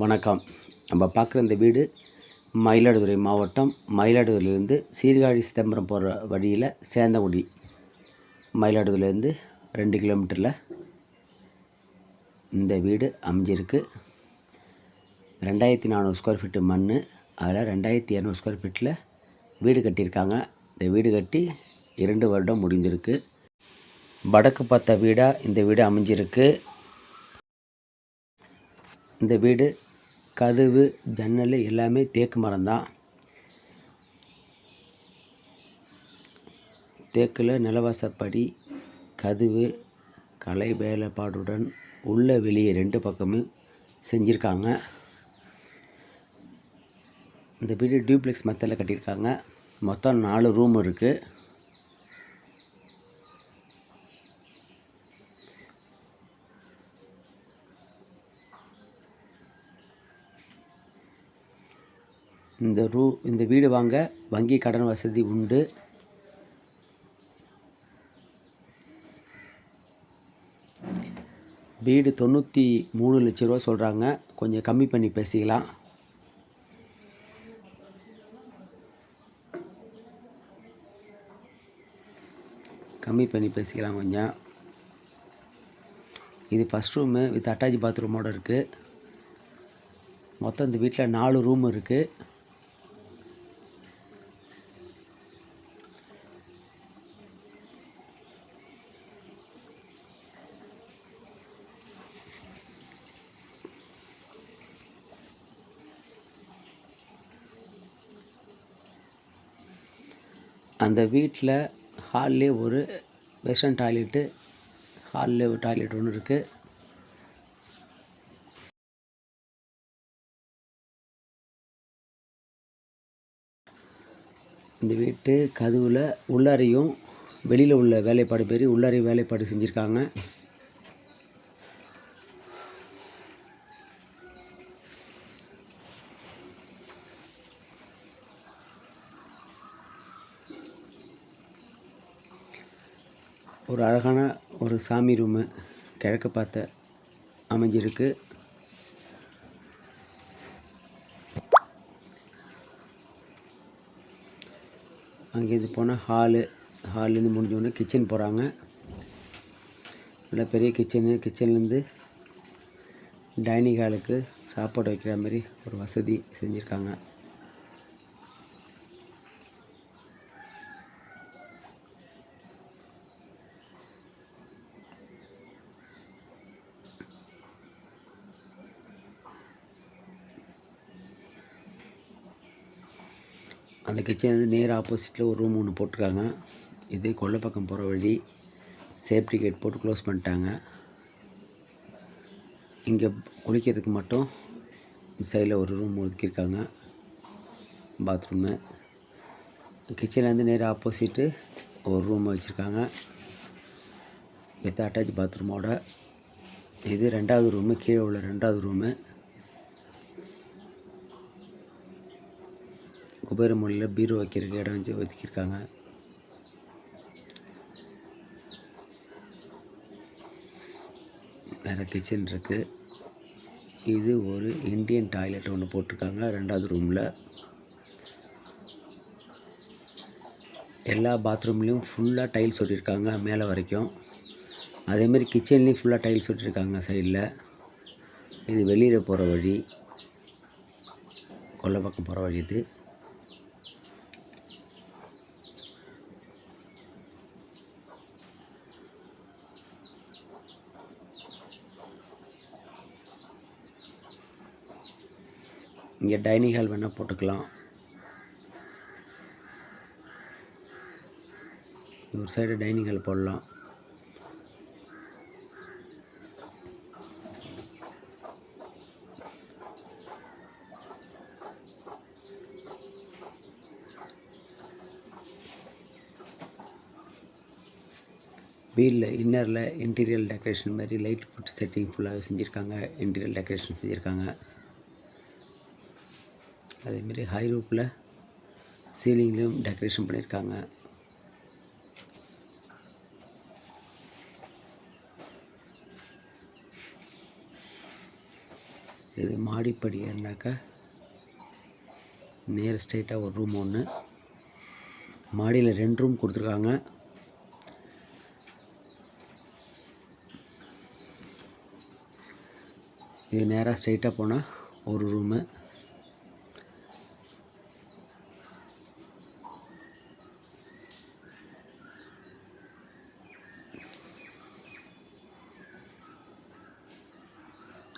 வணக்கம். நம்ம பார்க்குற இந்த வீடு மயிலாடுதுறை மாவட்டம். மயிலாடுதுறையிலேருந்து சீர்காழி சிதம்பரம் போகிற வழியில் சேந்தங்குடி மயிலாடுதுறையிலேருந்து ரெண்டு கிலோமீட்டரில் இந்த வீடு அமைஞ்சிருக்கு. ரெண்டாயிரத்தி நானூறு ஸ்கொயர் ஃபீட்டு மண் அதில் ரெண்டாயிரத்தி இரநூறு ஸ்கொயர் ஃபீட்டில் வீடு கட்டியிருக்காங்க. இந்த வீடு கட்டி இரண்டு வருடம் முடிஞ்சிருக்கு. வடக்கு பார்த்த வீடாக இந்த வீடு அமைஞ்சிருக்கு. இந்த வீடு கதவு ஜன்னல் எல்லாமே தேக்கு மரம்தான் தேக்கில் நிலவாசப்படி கதவு கலை வேலைப்பாடுடன் உள்ள வெளியே ரெண்டு பக்கமும் செஞ்சுருக்காங்க. இந்த வீடு டியூப்ளெக்ஸ் மெத்தடில் கட்டியிருக்காங்க. மொத்தம் நாலு ரூம் இருக்குது இந்த ரூ இந்த வீடு வாங்க வங்கி கடன் வசதி உண்டு. வீடு தொண்ணூற்றி மூணு லட்ச ரூபா சொல்கிறாங்க கொஞ்சம் கம்மி பண்ணி பேசிக்கலாம். கம்மி பண்ணி பேசிக்கலாம் கொஞ்சம். இது ஃபஸ்ட் ரூமு வித் அட்டாச் பாத்ரூமோடு இருக்குது மொத்தம் இந்த வீட்டில் நாலு ரூம் இருக்குது அந்த வீட்டில் ஹால்லே ஒரு வெஸ்டர்ன் டாய்லெட்டு ஹாலில் ஒரு டாய்லெட் ஒன்று இருக்குது இந்த வீட்டு கதவில் உள்ளாரையும் வெளியில் உள்ள வேலைப்பாடு பேர் உள்ளாரையும் வேலைப்பாடு செஞ்சுருக்காங்க. ஒரு அழகான ஒரு சாமி ரூமு கிழக்கு பார்த்த அமைஞ்சிருக்கு. அங்கேருந்து போனால் ஹாலு ஹால்லேருந்து முடிஞ்சோடனே கிச்சன் போகிறாங்க நல்ல பெரிய கிச்சனு கிச்சன்லேருந்து டைனிங் ஹாலுக்கு சாப்பாடு வைக்கிற மாதிரி ஒரு வசதி செஞ்சுருக்காங்க. அந்த கிச்சன் வந்து நேர் ஆப்போசிட்டில் ஒரு ரூம் ஒன்று போட்டிருக்காங்க. இது கொல்லை பக்கம் போகிற வழி. சேஃப்டி கேட் போட்டு க்ளோஸ் பண்ணிட்டாங்க. இங்கே குளிக்கிறதுக்கு மட்டும் சைடில் ஒரு ரூம் ஒதுக்கியிருக்காங்க. பாத்ரூமு கிச்சன்லேருந்து நேராக ஆப்போசிட்டு ஒரு ரூம் வச்சுருக்காங்க. வித் அட்டாச் பாத்ரூமோட இது ரெண்டாவது ரூமு கீழே உள்ள ரெண்டாவது ரூமு குபேர மூலையில் பீரோ வைக்கிறதுக்கு இடம் வச்சு ஒதுக்கியிருக்காங்க. வேறு கிச்சன் இருக்குது இது ஒரு இந்தியன் டாய்லெட் ஒன்று போட்டிருக்காங்க. ரெண்டாவது ரூமில் எல்லா பாத்ரூம்லேயும் ஃபுல்லாக டைல்ஸ் ஒட்டியிருக்காங்க மேலே வரைக்கும். அதேமாரி கிச்சன்லேயும் ஃபுல்லாக டைல்ஸ் ஒட்டியிருக்காங்க சைடில் இது வெளியில் போகிற வழி. கொல்லை பக்கம் போகிற வழி இது. இங்கே டைனிங் ஹால் வேணால் போட்டுக்கலாம். ஒரு சைடு டைனிங் ஹால் போடலாம். வீலில் இன்னரில் இன்டீரியல் டெக்கரேஷன் மாதிரி லைட் போட்டு செட்டிங் ஃபுல்லாக செஞ்சுருக்காங்க. இன்டீரியல் டெக்கரேஷன் செஞ்சுருக்காங்க. அதேமாரி ஹை ரூப்பில் சீலிங்லேயும் டெக்கரேஷன் பண்ணியிருக்காங்க இது மாடிப்படி என்னாக்கா? நேர் ஸ்ட்ரைட்டாக ஒரு ரூம் ஒன்று மாடியில் ரெண்டு ரூம் கொடுத்துருக்காங்க. இது நேராக ஸ்ட்ரைட்டாக போனால் ஒரு ரூமு.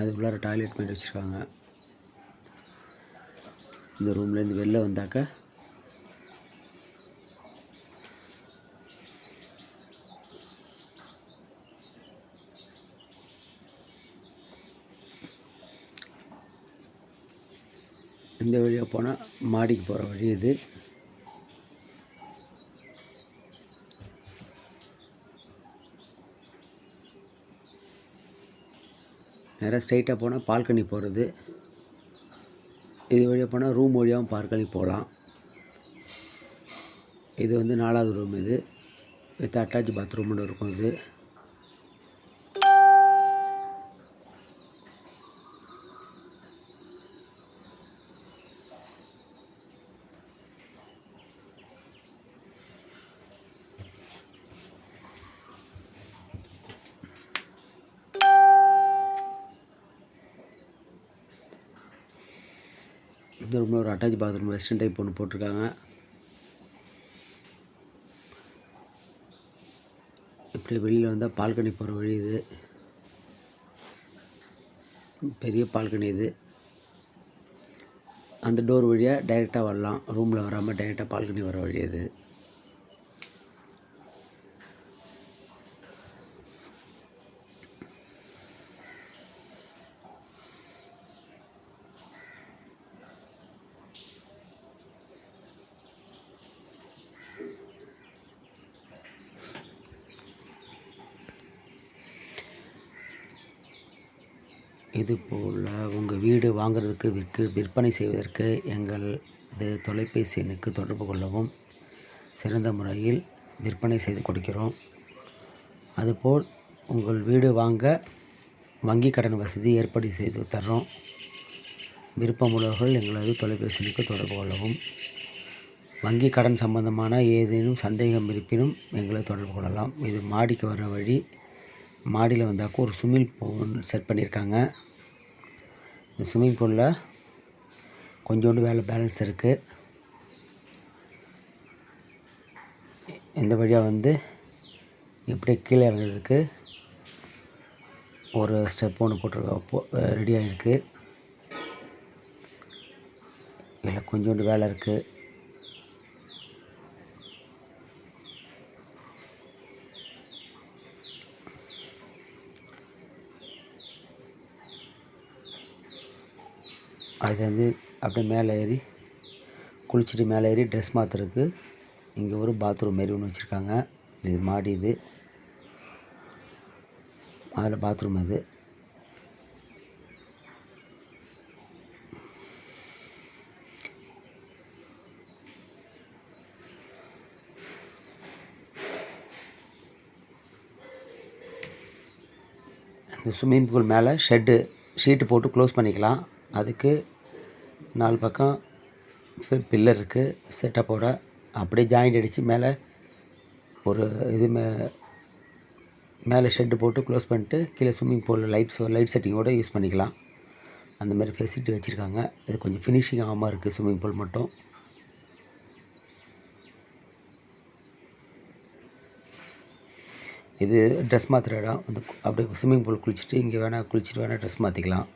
அதுக்குள்ளார டாய்லெட் மாதிரி வச்சுருக்காங்க. இந்த ரூம்லேருந்து வெளில வந்தாக்கா இந்த வழியாக போனால் மாடிக்கு போகிற வழி இது. நேராக ஸ்ட்ரைட்டாக போனால் பால்கனி போகிறது இது வழியாக போனால் ரூம் வழியாகவும் பால்கனி போகலாம் இது வந்து நாலாவது ரூம் இது. வித் அட்டாச் பாத்ரூம்னு இருக்கும் இது. இந்த ரூமில் ஒரு அட்டாச் பாத்ரூம் வெஸ்டர்ன் டைப் ஒன்று போட்டிருக்காங்க. இப்படி வெளியில் வந்தால் பால்கனி போகிற வழி இது. பெரிய பால்கனி இது. அந்த டோர் வழியாக டைரெக்டாக வரலாம். ரூமில் வராமல் டைரெக்டாக பால்கனி வர வழி இது. இது போல் உங்கள் வீடு வாங்குறதுக்கு விற்கு விற்பனை செய்வதற்கு எங்கள் இது தொலைபேசி எண்ணுக்கு தொடர்பு கொள்ளவும் சிறந்த முறையில் விற்பனை செய்து கொடுக்கிறோம். அதுபோல் உங்கள் வீடு வாங்க வங்கி கடன் வசதி ஏற்பாடு செய்து தர்றோம். விருப்பமுள்ளவர்கள் எங்களது தொலைபேசிக்கு தொடர்பு கொள்ளவும். வங்கி கடன் சம்பந்தமான ஏதேனும் சந்தேகம் இருப்பினும் எங்களை தொடர்பு கொள்ளலாம். இது மாடிக்கு வர வழி. மாடியில் வந்தாக்க ஒரு சுமில் பூல் செட் பண்ணியிருக்காங்க. இந்த ஸ்விம்மிங் பூலில் கொஞ்சோண்டு வேலை பேலன்ஸ் இருக்குது இந்த வழியாக வந்து இப்படியே கீழே இறங்குறதுக்கு ஒரு ஸ்டெப் ஒன்று போட்டிருக்க ரெடி ஆகிருக்கு இதில் கொஞ்சோண்டு வேலை இருக்குது அது வந்து அப்படியே மேலே ஏறி குளிச்சுட்டு மேலே ஏறி ட்ரெஸ் மாற்றுறதுக்கு இங்கே ஒரு பாத்ரூம் மாரி ஒன்று வச்சுருக்காங்க. இது மாடி இது. அதில் பாத்ரூம் அது. அந்த ஸ்விம்மிங் பூல் மேலே ஷெட்டு ஷீட்டு போட்டு க்ளோஸ் பண்ணிக்கலாம். அதுக்கு நாலு பக்கம் பில்லர் இருக்குது செட்டப்போட அப்படியே ஜாயிண்ட் அடித்து மேலே ஒரு இது மே மேலே ஷெட்டு போட்டு க்ளோஸ் பண்ணிட்டு கீழே ஸ்விம்மிங் பூலில் லைட்ஸ் லைட் செட்டிங்கோடு யூஸ் பண்ணிக்கலாம். அந்த மாதிரி ஃபெசிலிட்டி வச்சுருக்காங்க. இது கொஞ்சம் ஃபினிஷிங் ஆகாமல் இருக்குது ஸ்விம்மிங் பூல் மட்டும். இது ட்ரெஸ் மாற்றுற இடம். அந்த அப்படியே ஸ்விம்மிங் பூல் குளிச்சுட்டு இங்கே வேணால் குளிச்சுட்டு வேணால் ட்ரெஸ் மாற்றிக்கலாம்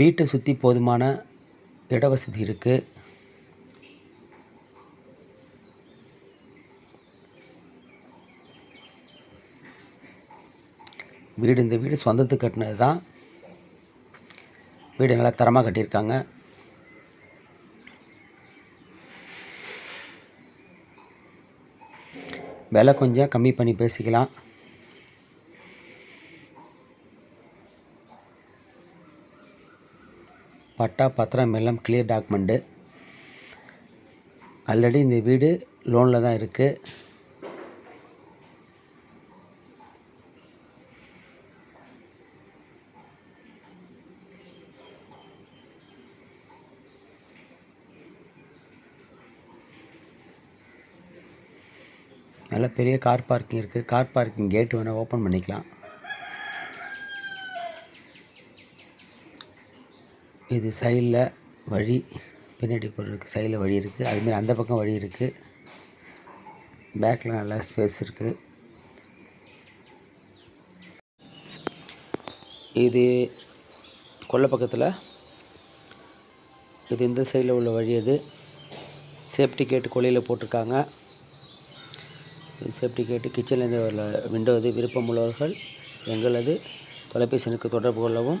வீட்டை சுற்றி போதுமான இட வசதி இருக்குது வீடு இந்த வீடு சொந்தத்துக்கு கட்டினது தான் வீடு நல்லா தரமாக கட்டியிருக்காங்க. விலை கொஞ்சம் கம்மி பண்ணி பேசிக்கலாம். பட்டா பத்திரம் எல்லாம் கிளியர் டாக்குமெண்ட்டு ஆல்ரெடி இந்த வீடு லோனில் தான் இருக்குது நல்ல பெரிய கார் பார்க்கிங் இருக்குது கார் பார்க்கிங் கேட்டு வேணால் ஓப்பன் பண்ணிக்கலாம். இது சைடில் வழி பின்னாடி பொருளுக்கு சைடில் வழி இருக்குது அதுமாரி அந்த பக்கம் வழி இருக்குது பேக்கில் நல்லா ஸ்பேஸ் இருக்குது இது கொல்லை பக்கத்தில். இது இந்த சைடில் உள்ள வழி அது. சேஃப்டி கேட்டு கொலையில் போட்டிருக்காங்க. சேஃப்டி கேட்டு கிச்சன்லேருந்து உள்ள விண்டோ இது விருப்பமுள்ளவர்கள் எங்களது தொலைபேசி எனக்கு தொடர்பு கொள்ளவும்.